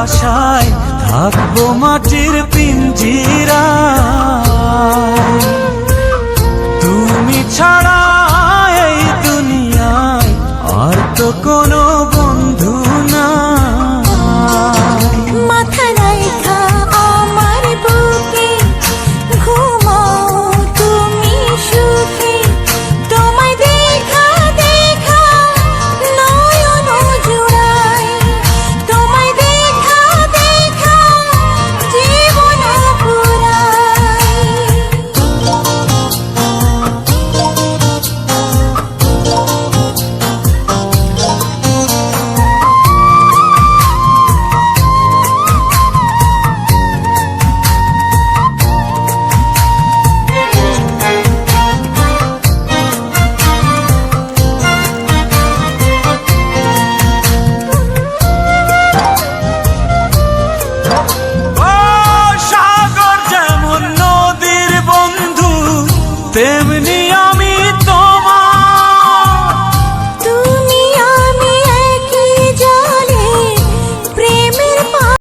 আশায় থাকব মাটির পিঞ্জিরা। তুমি ছাড়া এই দুনিয়ায় আর তো কোনো তেমনি